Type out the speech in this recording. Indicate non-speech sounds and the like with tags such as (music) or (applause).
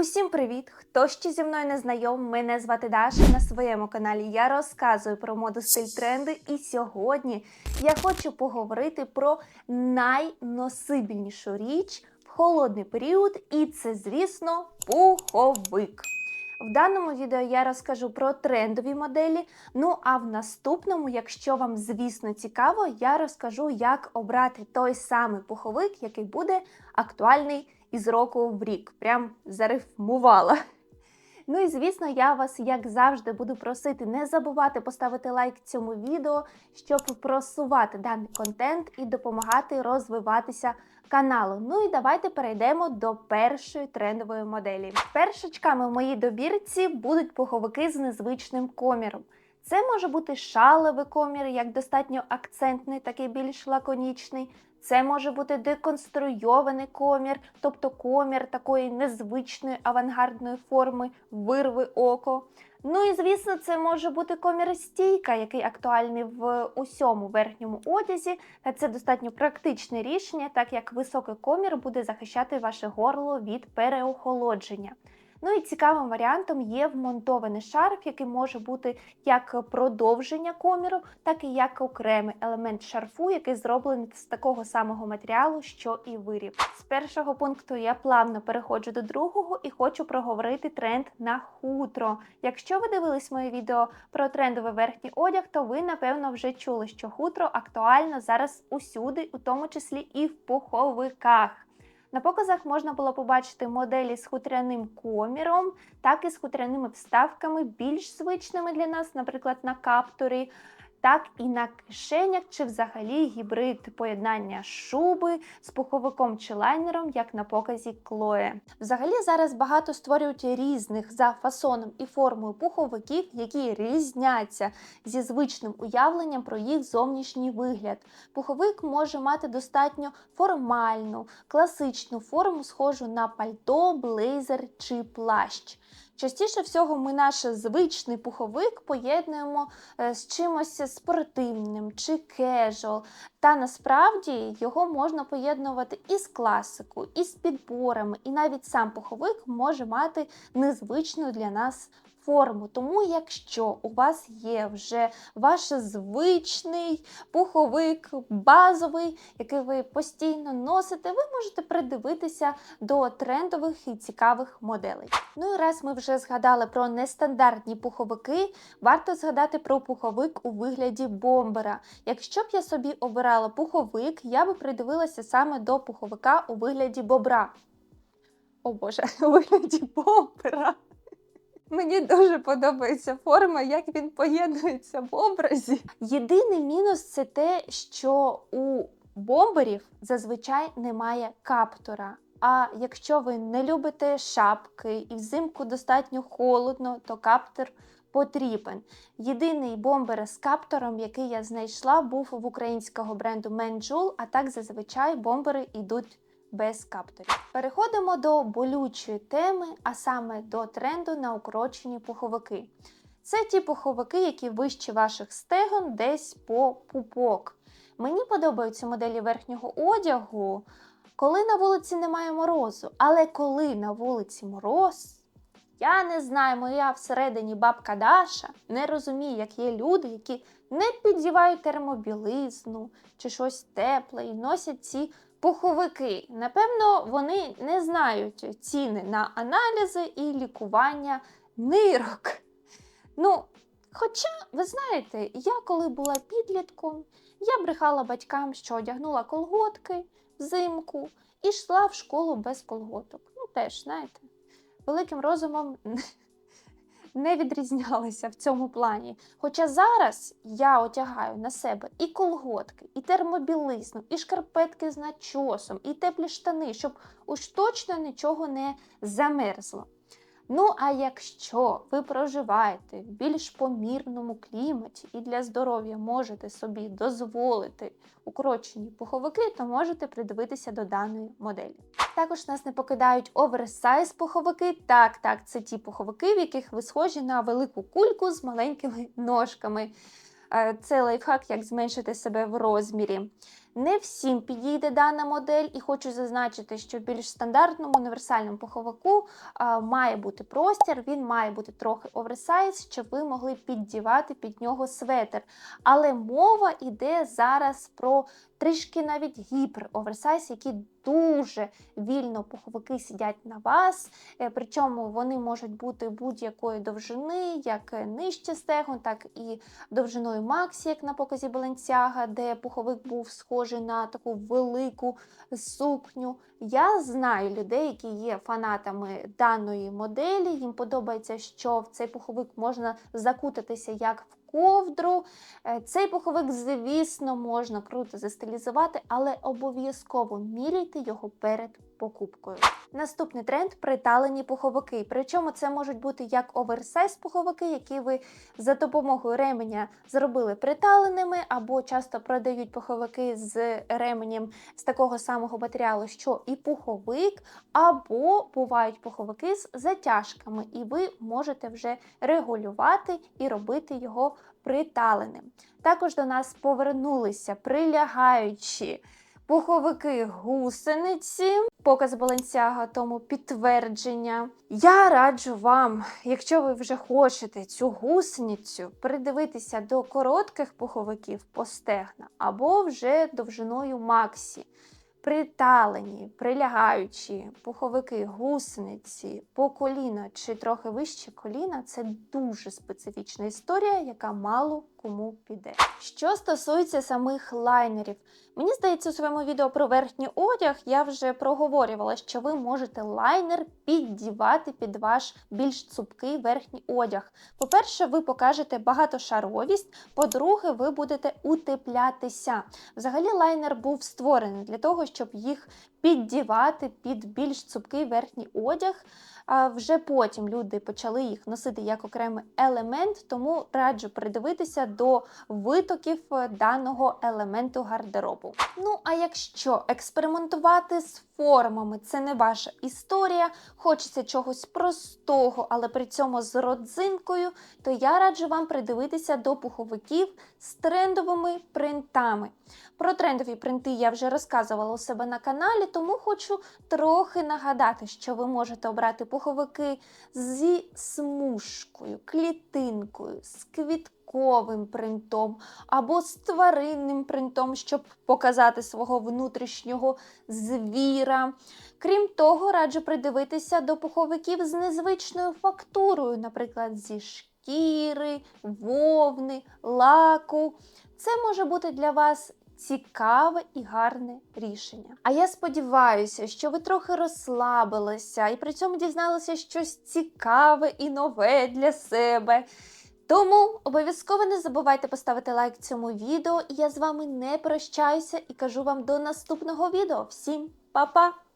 Усім привіт! Хто ще зі мною не знайом, мене звати Даша. На своєму каналі я розказую про моду стиль тренди. І сьогодні я хочу поговорити про найносибільнішу річ в холодний період, і це, звісно, пуховик. В даному відео я розкажу про трендові моделі. Ну а в наступному, якщо вам, звісно, цікаво, я розкажу, як обрати той самий пуховик, який буде актуальний із року в рік. Прям зарифмувала. Ну і звісно, я вас, як завжди, буду просити не забувати поставити лайк цьому відео, щоб просувати даний контент і допомагати розвиватися каналу. Ну і давайте перейдемо до першої трендової моделі. Першочками в моїй добірці будуть пуховики з незвичним коміром. Це може бути шалевий комір, як достатньо акцентний, такий більш лаконічний. Це може бути деконструйований комір, тобто комір такої незвичної авангардної форми, вирви око. Ну і звісно, це може бути комір стійка, який актуальний в усьому верхньому одязі. Та це достатньо практичне рішення, так як високий комір буде захищати ваше горло від переохолодження. Ну і цікавим варіантом є вмонтований шарф, який може бути як продовження коміру, так і як окремий елемент шарфу, який зроблений з такого самого матеріалу, що і виріб. З першого пункту я плавно переходжу до другого і хочу проговорити тренд на хутро. Якщо ви дивились моє відео про трендовий верхній одяг, то ви напевно вже чули, що хутро актуально зараз усюди, у тому числі і в пуховиках. На показах можна було побачити моделі з хутряним коміром, так і з хутряними вставками, більш звичними для нас, наприклад, на каптурі, так і на кишенях, чи взагалі гібрид поєднання шуби з пуховиком чи лайнером, як на показі Клоє. Взагалі зараз багато створюють різних за фасоном і формою пуховиків, які різняться зі звичним уявленням про їх зовнішній вигляд. Пуховик може мати достатньо формальну, класичну форму, схожу на пальто, блейзер чи плащ. Частіше всього ми наш звичний пуховик поєднуємо е, з чимось спортивним чи кежуал. Та насправді його можна поєднувати і з класикою, і з підборами, і навіть сам пуховик може мати незвичну для нас форму. Тому, якщо у вас є вже ваш звичний пуховик, базовий, який ви постійно носите, ви можете придивитися до трендових і цікавих моделей. Ну і раз ми вже згадали про нестандартні пуховики, варто згадати про пуховик у вигляді бомбера. Якщо б я собі обирала пуховик, я би придивилася саме до пуховика у вигляді бобра. О Боже, (laughs) у вигляді бомбера. Мені дуже подобається форма, як він поєднується в образі. Єдиний мінус це те, що у бомберів зазвичай немає каптура. А якщо ви не любите шапки і взимку достатньо холодно, то каптур потрібен. Єдиний бомбер з каптором, який я знайшла, був в українського бренду Менджул, а так зазвичай бомбери йдуть без капторів. Переходимо до болючої теми, а саме до тренду на укорочені пуховики. Це ті пуховики, які вище ваших стегон, десь по пупок. Мені подобаються моделі верхнього одягу, коли на вулиці немає морозу. Але коли на вулиці мороз, я не знаю, моя всередині бабка Даша не розуміє, як є люди, які не піддівають термобілизну чи щось тепле і носять ці пуховики. Напевно, вони не знають ціни на аналізи і лікування нирок. Ну, хоча, ви знаєте, я коли була підлітком, я брехала батькам, що одягнула колготки взимку і йшла в школу без колготок. Ну, теж, знаєте, великим розумом не відрізнялася в цьому плані. Хоча зараз я одягаю на себе і колготки, і термобілизну, і шкарпетки з начосом, і теплі штани, щоб уж точно нічого не замерзло. Ну, а якщо ви проживаєте в більш помірному кліматі і для здоров'я можете собі дозволити укорочені пуховики, то можете придивитися до даної моделі. Також нас не покидають оверсайз пуховики. Так, так, це ті пуховики, в яких ви схожі на велику кульку з маленькими ножками. Е, Це лайфхак, як зменшити себе в розмірі. Не всім підійде дана модель, і хочу зазначити, що в більш стандартному універсальному пуховику а, має бути простір, він має бути трохи оверсайз, щоб ви могли піддівати під нього светр. Але мова йде зараз про трішки навіть гіпер-оверсайз, які дуже вільно пуховики сидять на вас. Е, Причому вони можуть бути будь-якої довжини, як нижче стегон, так і довжиною Максі, як на показі Balenciaga, де пуховик був схожий на таку велику сукню. Я знаю людей, які є фанатами даної моделі. Їм подобається, що в цей пуховик можна закутатися як в ковдру. Е, Цей пуховик, звісно, можна круто застилізувати, але обов'язково міряйте його перед покупкою. Наступний тренд приталені пуховики. Причому це можуть бути як оверсайз пуховики, які ви за допомогою ременя зробили приталеними, або часто продають пуховики з ременем з такого самого матеріалу, що і пуховик, або бувають пуховики з затяжками, і ви можете вже регулювати і робити його приталеним. Також до нас повернулися прилягаючі пуховики гусениці. Показ Balenciaga тому підтвердження. Я раджу вам, якщо ви вже хочете цю гусеницю, придивитися до коротких пуховиків по стегна або вже довжиною Максі. Приталені, прилягаючі пуховики, гусениці по коліна чи трохи вище коліна це дуже специфічна історія, яка мало кому піде. Що стосується самих лайнерів, мені здається, у своєму відео про верхній одяг я вже проговорювала, що ви можете лайнер піддівати під ваш більш цупкий верхній одяг. По-перше, ви покажете багатошаровість, по-друге, ви будете утеплятися. Взагалі, лайнер був створений для того, щоб їх піддівати під більш цупкий верхній одяг. А вже потім люди почали їх носити як окремий елемент, тому раджу придивитися до витоків е, даного елементу гардеробу. Ну а якщо експериментувати з формами це не ваша історія, хочеться чогось простого, але при цьому з родзинкою, то я раджу вам придивитися до пуховиків з трендовими принтами. Про трендові принти я вже розказувала у себе на каналі, тому хочу трохи нагадати, що ви можете обрати пуховики зі смужкою, клітинкою, з квітковим принтом або з тваринним принтом, щоб показати свого внутрішнього звіра. Крім того, раджу придивитися до пуховиків з незвичною фактурою, наприклад, зі шкіри, вовни, лаку. Це може бути для вас цікаве і гарне рішення. А я сподіваюся, що ви трохи розслабилися і при цьому дізналися щось цікаве і нове для себе. Тому обов'язково не забувайте поставити лайк цьому відео. І я з вами не прощаюся і кажу вам до наступного відео. Всім па-па!